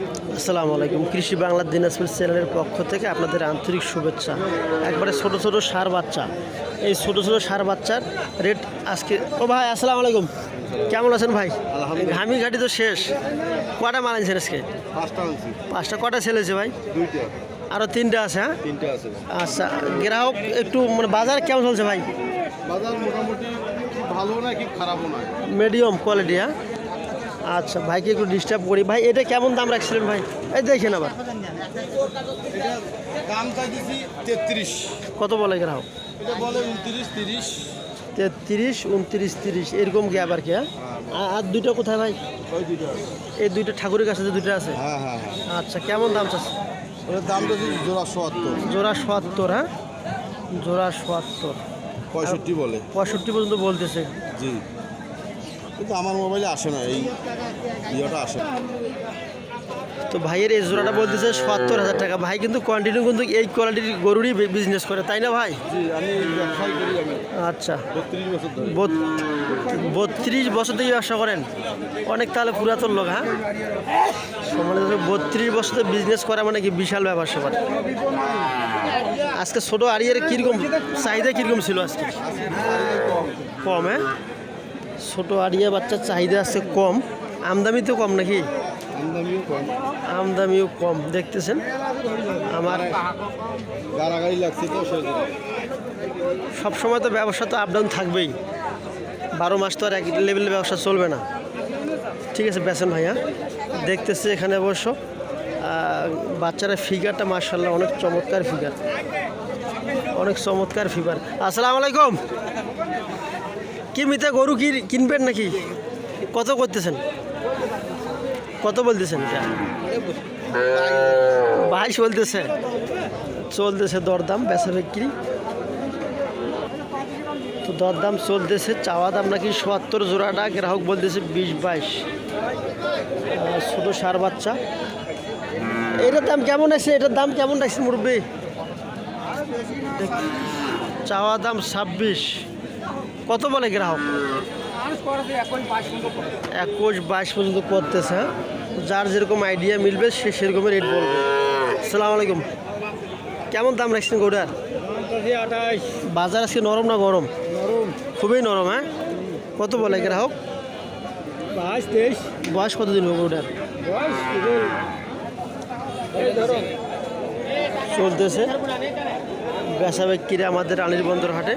আসসালামু আলাইকুম। কৃষি বাংলা দিনাজপুর চ্যানেলের পক্ষ থেকে আপনাদের আন্তরিক শুভেচ্ছা। একবারে ছোট ছোট সার বাচ্চা। এই ছোট ছোট সার বাচ্চার রেট আজকে ও ভাই আসসালামু আলাইকুম। কেমন আছেন ভাই? ঘামি ঘাটি তো শেষ। কটা মাল আনছেন আজকে? পাঁচটা পাঁচটা। কটা ছেলেছে ভাই? আরও তিনটা আছে হ্যাঁ? আচ্ছা গ্রাহক একটু মানে বাজার কেমন চলছে ভাই? বাজার মোটামুটি ভালো না কি খারাপও না। মিডিয়াম কোয়ালিটি হ্যাঁ? আচ্ছা ভাইকে একটু ডিস্টার্ব করি? ভাই এটা কেমন দাম রাখছিলেন ভাই? এই দেখেন আবার। কত বলে গ্রাহক? তেত্রিশ উনত্রিশ তিরিশ। এরকম কি আবার কি হ্যাঁ? আর দুইটা কোথায় ভাই? এই দুইটা ঠাকুরের কাছে যে দুইটা আছে? হ্যাঁ হ্যাঁ হ্যাঁ। আচ্ছা কেমন দাম চাচ্ছে ওটার দাম জোড়া সত্তর। জোড়া সোয়াত্তর হ্যাঁ? জোড়া সোয়াত্তর পঁয়ষট্টি বলে। পঁয়ষট্টি পর্যন্ত বলতেছে। জি। কিন্তু আমার মোবাইলে আসে না এই ইয়েটা আসে না। তো ভাইয়ের এই জোড়াটা বলতেছে সত্তর হাজার টাকা। ভাই কিন্তু কন্টিনিউ কিন্তু এই কোয়ালিটির গরুরই বিজনেস করে তাই না ভাই? আচ্ছা। বত্রিশ বছর বত- বত্রিশ বছর থেকে ব্যবসা করেন? অনেক তাহলে পুরাতন লোক হ্যাঁ? সমানে বত্রিশ বছর থেকে বিজনেস করা মানে কি বিশাল ব্যাপার সবার আজকে ছোটো আরিয়ার কীরকম? চাহিদা কীরকম ছিল আজকে? কম হ্যাঁ? ছোটো আরিয়া বাচ্চার চাহিদা আছে কম। আমদামি তো কম নাকি? আমদামিও কম। আমদামিও কম দেখতেছেন? আমার গাড়াগাড়ি লাগছে তো সবসময় তো ব্যবসা তো আপ ডাউন থাকবেই। বারো মাস তো আর এক লেভেলের ব্যবসা চলবে না। ঠিক আছে বেসন ভাইয়া। দেখতেছি এখানে অবশ্য। বাচ্চারা ফিগারটা মার্শাল্লাহ অনেক চমৎকার ফিগার অনেক চমৎকার ফিগার আসসালামু আলাইকুম। কি মিতে গরু কি কিনবেন নাকি? কত করতেছেন? কত বলতেছেন? বাইশ বলতেছে। চলতেছে দরদাম, বেচা বিক্রি। তো দরদাম চলতেছে, চাওয়া দাম নাকি সত্তর জোড়াটা, গ্রাহক বলতেছে বিশ বাইশ। ছোট সার বাচ্চা। এটার দাম কেমন আছে? এটার দাম কেমন রাখছে মুরব্বী? চাওয়া দাম ছাব্বিশ। কত বলে গ্রাহক? একুশ বাইশ পর্যন্ত করতেছে হ্যাঁ? যার যেরকম আইডিয়া মিলবে, সে সেরকমের রেট বলবে। আসসালামু আলাইকুম। কেমন দাম রাখছেন আঠাশ বাজার আজকে নরম না গরম? খুবই নরম হ্যাঁ? কত বলে গ্রাহক? বয়স কত দিন হবে ওটার চলতেছে। বেচা বিক্রি আমাদের আনির বন্দর হাটে।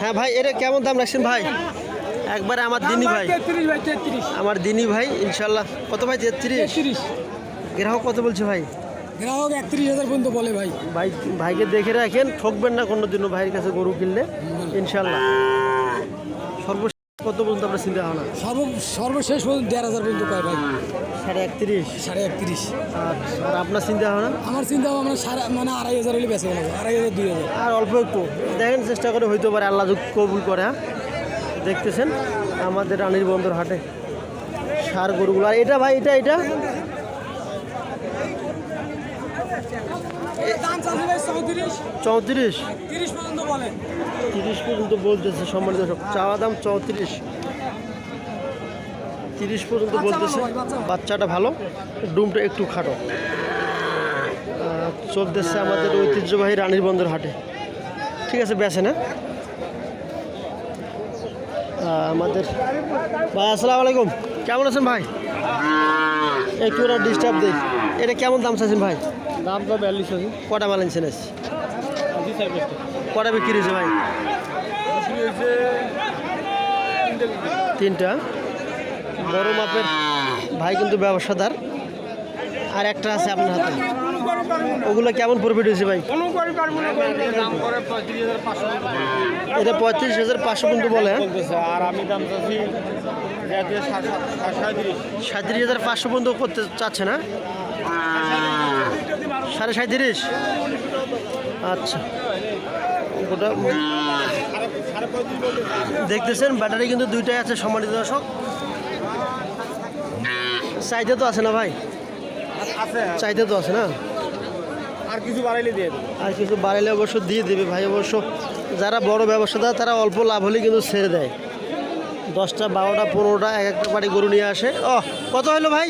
হ্যাঁ ভাই এটা কেমন দাম রাখছেন ভাই? একবারে আমার দিনী ভাই। আমার দিনী ভাই ইনশাল্লাহ। কত ভাই তেত্রিশ? গ্রাহক কত বলছে ভাই? গ্রাহক একত্রিশ হাজার পর্যন্ত বলে ভাই। ভাই ভাইকে দেখে রাখেন ঠকবেন না কোনো দিনও ভাইয়ের কাছে গরু কিনলে ইনশাল্লাহ। কত পর্যন্ত আপনার চিন্তা ভাবনা? সর্ব সর্বশেষ পর্যন্ত দেড় হাজার পর্যন্ত পাই ভাই? সাড়ে একত্রিশ। সাড়ে একত্রিশ। আচ্ছা আর আপনার চিন্তা ভাবনা? আমার চিন্তা ভাবনা সাড়ে মানে আড়াই হাজার হলে বেঁচে গেল আড়াই হাজার দুই হাজার। আর অল্প একটু। দেখেন চেষ্টা করে হইতে পারে আল্লাহ কবুল করে হ্যাঁ? দেখতেছেন আমাদের রানীর বন্দর হাটে সার গরুগুলো। আর এটা ভাই এটা এটা? চৌত্রিশ। তিরিশ পর্যন্ত বলতেছে সম্মানিত সব চাওয়া দাম চৌত্রিশ। তিরিশ পর্যন্ত বলতেছে। বাচ্চাটা ভালো। ডুমটা একটু খাটো। চলতেছে আমাদের ঐতিহ্যবাহী রানীর বন্দর হাটে। ঠিক আছে বেছে না? আমাদের ভাই আসসালামু আলাইকুম। কেমন আছেন ভাই? একটু ওরা ডিস্টার্ব দেই। এটা কেমন দাম চাচ্ছেন ভাই? দাম তো বিয়াল্লিশ আছে। কটা মাল আনছেন আজ? কটা বিক্রি হয়েছে ভাই? তিনটা বড় মাপের ভাই কিন্তু ব্যবসাদার। আর একটা আছে আপনার হাতে। ওগুলো কেমন প্রফিট হয়েছে ভাই? এটা পঁয়ত্রিশ হাজার পাঁচশো কিন্তু বলে হ্যাঁ? আর আমি দাম চাচ্ছি সাঁত্রিশ হাজার পাঁচশো পর্যন্ত করতে চাচ্ছে না? সাড়ে সাঁত্রিশ আচ্ছা। ওটা দেখতেছেন ব্যাটারি কিন্তু দুইটাই আছে সম্মানিত দর্শক। চাইতে তো আছে না ভাই? চাইতে তো আছে না? আর কিছু বাড়াইলে দিয়ে আর কিছু বাড়াইলে অবশ্য দিয়ে দেবে ভাই। অবশ্য যারা বড় ব্যবসাদার তারা অল্প লাভ হলে কিন্তু ছেড়ে দেয়। দশটা বারোটা পনেরোটা এক একটা বাড়ি গরু নিয়ে আসে। ও কত হলো ভাই।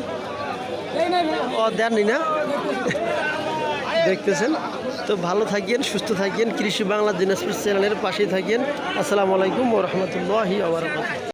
ও দেননি না? দেখতেছেন। তো ভালো থাকেন, সুস্থ থাকেন। কৃষি বাংলা দিনাজপুর চ্যানেলের পাশেই থাকেন। আসসালামু আলাইকুম ও রহমতুল্লাহি